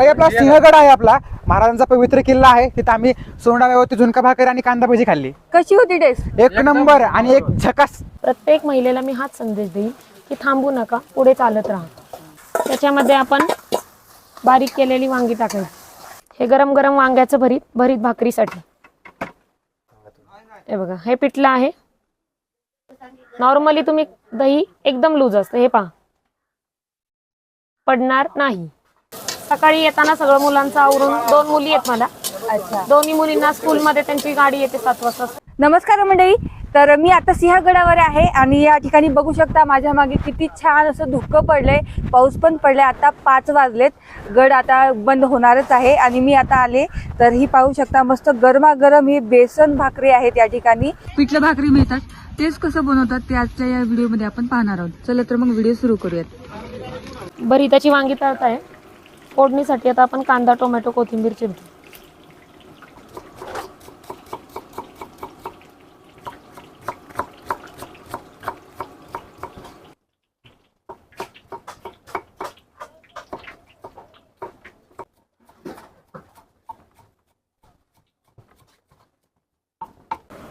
ताई आपला सिंहगड आहे आपला. महाराजांचा पवित्र किल्ला आहे. तिथं आम्ही सोंडाव्यावरती झुणका भाकर आणि कांदा भजी खाल्ली. कशी होती टेस्ट एक नंबर आणि एक झकास. प्रत्येक महिलेला मी हाच संदेश देईन की थांबू नका पुढे चालत राहा. त्याच्यामध्ये आपण बारीक केलेली वांगी टाकायची हे गरम गरम वांग्याचं भरीत भरीत भाकरीसाठी. हे बघा हे पिठलं आहे. नॉर्मली तुम्ही दही एकदम लूज असतं हे पहा. पडणार नाही. सकाळी येताना सगळं मुलांचं आवरून दोन मुली आहेत मला. अच्छा. दोन्ही मुलींना स्कूलमध्ये त्यांची गाडी येते सात वाजता. नमस्कार मंडळी. तर मी आता सिंहगडावर आहे आणि या ठिकाणी बघू शकता माझ्या मागे किती छान असं धुकं पडलंय. पाऊस पण पडलाय. आता पाच वाजलेत. गड आता बंद होणारच आहे आणि मी आता आले. तर ही पाहू शकता मस्त गरमागरम ही बेसन भाकरी आहेत या ठिकाणी. पिठलं भाकरी मिळतात. तेच कसं बनवतात ते आजच्या या व्हिडिओमध्ये आपण पाहणार आहोत. चला तर मग व्हिडिओ सुरू करूयात. भरीताची वांगी तळत आहे. फोडणीसाठी आता आपण कांदा टोमॅटो कोथिंबीर चिमटू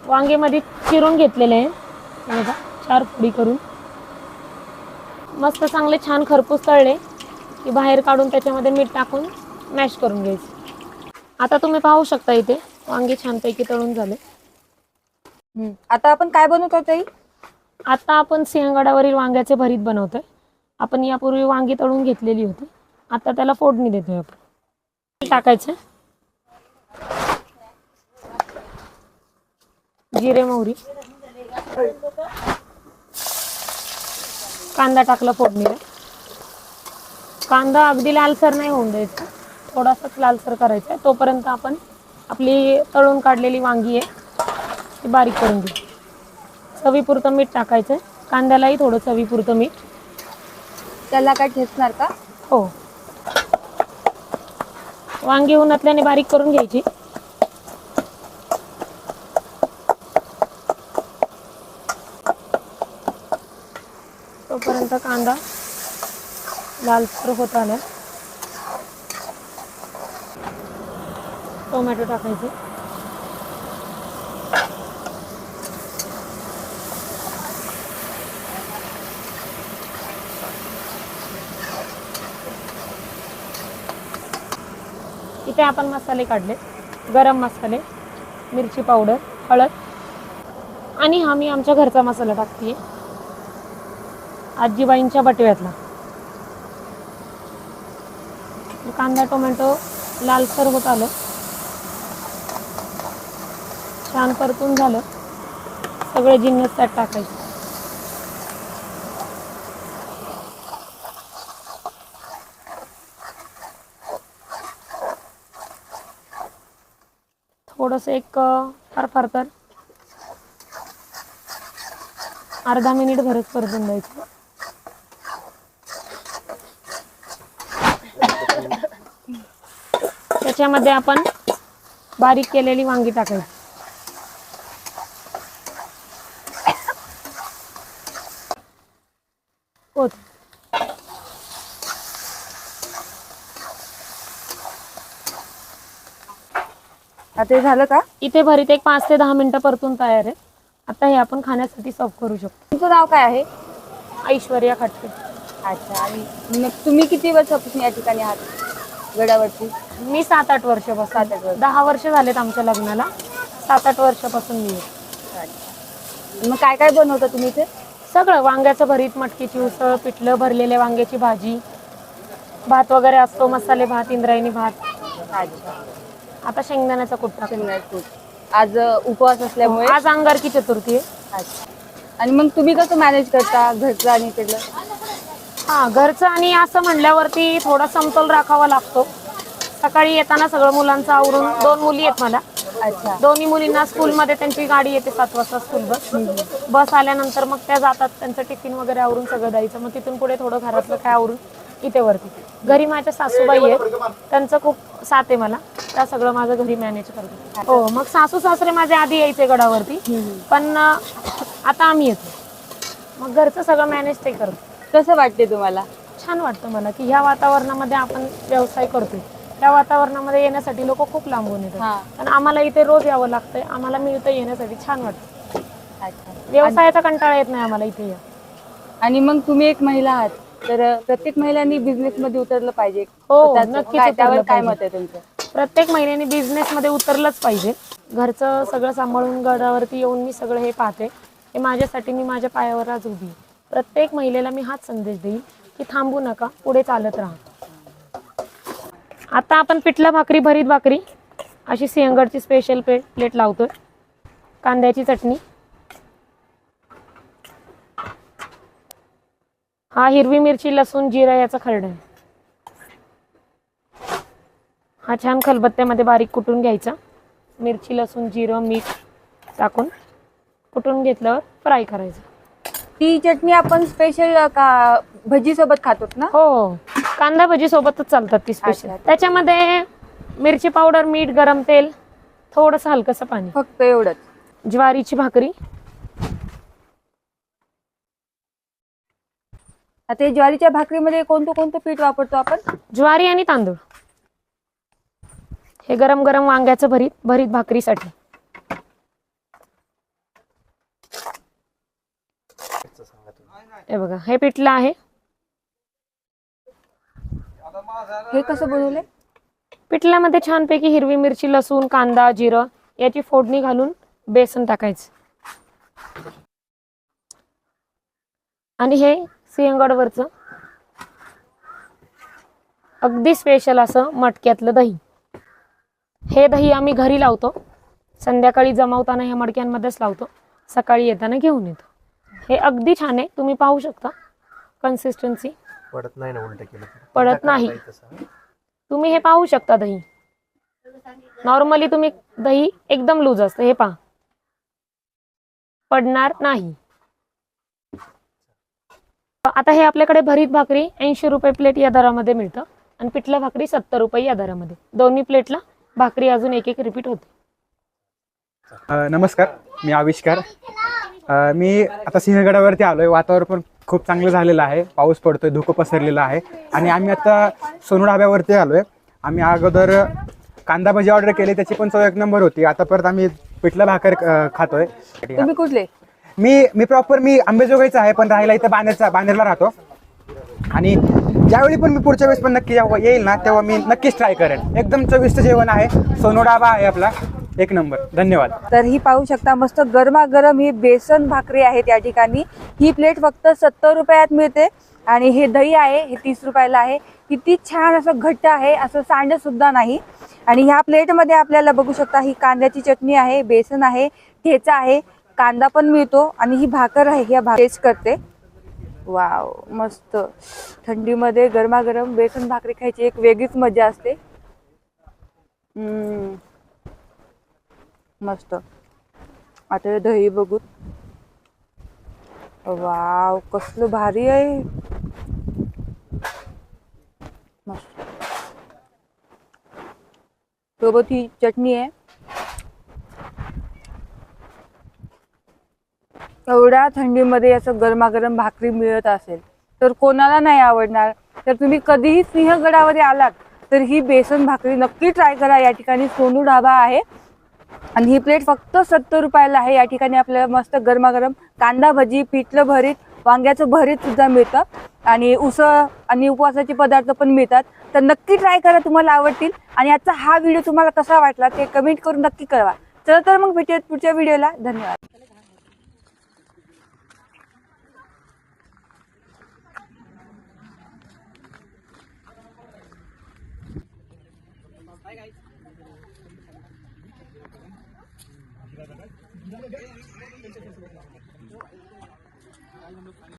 वांगेमध्ये चिरून घेतलेले आहे. चार पुडी करून. मस्त चांगले छान खरपूस तळले. की बाहेर काढून त्याच्यामध्ये मीठ टाकून मॅश करून घ्यायचे. आता तुम्ही पाहू शकता इथे वांगे छानपैकी तळून झाले. आता आपण काय बनवतो ताई? आता आपण सिंहगडावरील वांग्याचे भरीत बनवतोय. आपण यापूर्वी वांगी तळून घेतलेली होती. आता त्याला फोडणी देतोय आपण. टाकायचे. जिरे मोहरी. कांदा टाकला फोडणीला. कांदा अगदी लालसर नाही होऊन द्यायचा. थोडासाच लालसर करायचा आहे. तोपर्यंत आपण आपली तळून काढलेली वांगी आहे ती बारीक करून घेऊ. चवीपुरतं मीठ टाकायचं कांद्यालाही थोडं चवीपुरतं मीठ. त्याला काय ठेचणार का? हो. वांगी उन्हातल्याने बारीक करून घ्यायची. तोपर्यंत कांदा लालसर होत आला टोमॅटो टाकायचे. इथे आपण मसाले काढले. गरम मसाले मिरची पावडर हळद. आणि हा मी आमच्या घरचा मसाला टाकते आजीबाईंच्या बटव्यातला. कांदा टोमॅटो लालसर होत आलं. छान परतून झालं. सगळे जिन्नस त्यात टाकायचे. थोडंसं एक फार फार तर. अर्धा मिनिट भरत परतून द्यायचं. त्याच्यामध्ये आपण बारीक केलेली वांगी टाकायची आता ते झालं का? इथे भरीत एक पाच ते दहा मिनिटं परतून तयार आहे. आता हे आपण खाण्यासाठी सर्व करू शकतो. तुमचं नाव काय आहे? ऐश्वर्या खाटके अच्छा आणि मग तुम्ही किती वर्षापासून या ठिकाणी आहात? गडावरती? मी सात आठ सात आठ वर्ष. दहा वर्ष झालेत आमच्या लग्नाला. सात आठ वर्षापासून मी आहे. मग काय काय बनवता तुम्ही इथे? सगळं वांग्याचं भरीत मटकीची उसळ पिठलं भरलेल्या वांग्याची भाजी. भात वगैरे असतो मसाले भात इंद्रायणी भात. आता शेंगदाण्याचा कुट्टा. शेंगदाण्याचं कूट. आज अ, उपवास असल्यामुळे? आज अंगारकी चतुर्थी आहे. अच्छा. आणि मग तुम्ही कसं मॅनेज करता घरचं आणि इकडलं हा घरचं आणि असं म्हणल्यावरती थोडा समतोल राखावा लागतो. सकाळी येताना सगळं मुलांचं आवरून दोन मुली आहेत मला. अच्छा. दोन्ही मुलींना स्कूलमध्ये त्यांची गाडी येते सात वाजता स्कूल बस बस आल्यानंतर मग त्या जातात त्यांचं टिफिन वगैरे आवरून सगळं द्यायचं. मग तिथून पुढे थोडं घरातलं काय आवरून इथे वरती. घरी माझ्या सासूबाई आहेत. त्यांचं खूप साथ आहे मला. त्या सगळं माझं घरी मॅनेज करतो हो मग सासू सासरे माझे आधी यायचे गडावरती. पण आता आम्ही येतो. मग घरचं सगळं मॅनेज ते करतो. कसं वाटते तुम्हाला? छान वाटतं मला की ह्या वातावरणामध्ये आपण व्यवसाय करतोय. त्या वातावरणामध्ये येण्यासाठी लोक खूप लांबून हा. येतात पण आम्हाला इथे रोज यावं लागतंय. आम्हाला मिळतं येण्यासाठी छान वाटतं. व्यवसायाचा कंटाळा येत नाही आम्हाला इथे या. आणि मग तुम्ही एक महिला आहात. तर प्रत्येक महिलांनी बिझनेस मध्ये उतरलं पाहिजे. हो, स्वतःचं. नक्कीच काय- त्यावर उतरलं काय. मत आहे तुमचं? प्रत्येक महिन्याने बिझनेस मध्ये उतरलंच पाहिजे. घरचं सगळं सांभाळून गडावरती येऊन मी सगळं हे पाहते. हे माझ्यासाठी मी माझ्या पायावर आज उभी आहे. प्रत्येक महिलेला मी हाच संदेश देईन की थांबू नका पुढे चालत राहा. आता आपण पिठला भाकरी भरीत भाकरी. अशी सिंहगडची स्पेशल प्लेट प्लेट लावतोय. कांद्याची चटणी. हा हिरवी मिरची लसूण जिरा याचा खरडा आहे. हा छान खलबत्त्यामध्ये बारीक कुटून घ्यायचा. मिरची लसूण जिरं मीठ टाकून कुटून घेतल्यावर फ्राय करायचं. ती चटणी आपण स्पेशल का भजी सोबत खातो ना? हो हो. कांदा भजी सोबतच चालतात ती स्पेशल अच्छा. त्याच्यामध्ये मिरची पावडर मीठ गरम तेल थोडंसं हलकंसं पाणी. फक्त एवढंच. ज्वारीची भाकरी. आता ज्वारीच्या भाकरीमध्ये कोणतं कोणतं पीठ वापरतो आपण? ज्वारी आणि तांदूळ. हे गरम गरम वांग्याचं भरीत भरीत भाकरीसाठी. हे बघा हे पिठलं आहे. हे कसं बनवले पिठल्यामध्ये छानपैकी हिरवी मिरची लसूण कांदा जिरं याची फोडणी घालून बेसन टाकायचं. आणि हे सिंहगडवरचं. अगदी स्पेशल असं मटक्यातलं दही. हे दही आम्ही घरी लावतो. संध्याकाळी जमावताना ह्या मडक्यांमध्येच लावतो. सकाळी येताना घेऊन येतो. हे अगदी छान आहे. तुम्ही पाहू शकता. कन्सिस्टन्सी पडत नाही ना उलट केलं तर. पडत नाही. करता येतं तसं. तुम्ही हे पाहू शकता दही. नॉर्मली तुम्ही दही एकदम लूज असतं. हे पहा. पडणार नाही. आता हे आपल्याकडे भरीत भाकरी ऐंशी रुपये प्लेट या दरामध्ये मिळतं आणि पिठल्या भाकरी सत्तर रुपये या दरामध्ये. दोन्ही प्लेटला भाकरी अजून एक एक रिपीट होते. अ, नमस्कार. मी आविष्कार. अ, मी आता सिंहगडावरती आलोय. वातावरण पण खूप चांगलं झालेलं आहे. पाऊस पडतोय धुकं पसरलेलं आहे. आणि आम्ही आता सोनू ढाब्यावरती आलोय. आम्ही अगोदर कांदा भजी ऑर्डर केली त्याची पण चव एक नंबर होती. आता परत आम्ही पिठलं भाकर खातोय. तुम्ही कुठले? मी मी प्रॉपर मी आंबेजोगाईचा आहे पण राहायला इथं बानेरचा बानेरला राहतो. आणि ज्यावेळी पण मी पुढच्या वेळेस पण नक्की जेव्हा येईल ना तेव्हा मी नक्कीच ट्राय करेन. एकदम चविष्ट जेवण आहे. सोनू डाबा आहे आपला. एक नंबर. धन्यवाद. तर ही पाहू शकता मस्त गरमागरम ही बेसन भाकरी आहे त्या ठिकाणी. ही प्लेट फक्त सत्तर रुपयात मिळते आणि हे दही आहे हे तीस रुपयाला आहे. किती छान असं घट्ट आहे असं सांड सुद्धा नाही. आणि ह्या प्लेटमध्ये आपल्याला बघू शकता ही कांद्याची चटणी आहे बेसन आहे ठेचा आहे कांदा पण मिळतो आणि ही भाकर आहे ह्या भाकरीच टेस्ट करते. वाव मस्त. थंडीमध्ये गरमागरम बेसन भाकरी खायची एक वेगळीच मजा असते. हम्म. मस्त. आता हे दही बघू वाव कसलं भारी आहे. मस्त. सोबत ही चटणी आहे. एवढ्या थंडीमध्ये असं गरमागरम भाकरी मिळत असेल तर कोणाला नाही आवडणार. तर तुम्ही कधीही सिंहगडावर आलात तर ही बेसन भाकरी नक्की ट्राय करा. या ठिकाणी सोनू ढाबा आहे. आणि ही प्लेट फक्त सत्तर रुपयाला आहे. या ठिकाणी आपल्याला मस्त गरमागरम कांदा भजी पिठलं भरीत वांग्याचं भरीत सुद्धा मिळतं. आणि उसळ आणि उपवासाचे पदार्थ पण मिळतात. तर नक्की ट्राय करा तुम्हाला आवडतील. आणि आजचा हा व्हिडिओ तुम्हाला कसा वाटला ते कमेंट करून नक्की कळवा. चला तर मग भेटूयात पुढच्या व्हिडिओला धन्यवाद.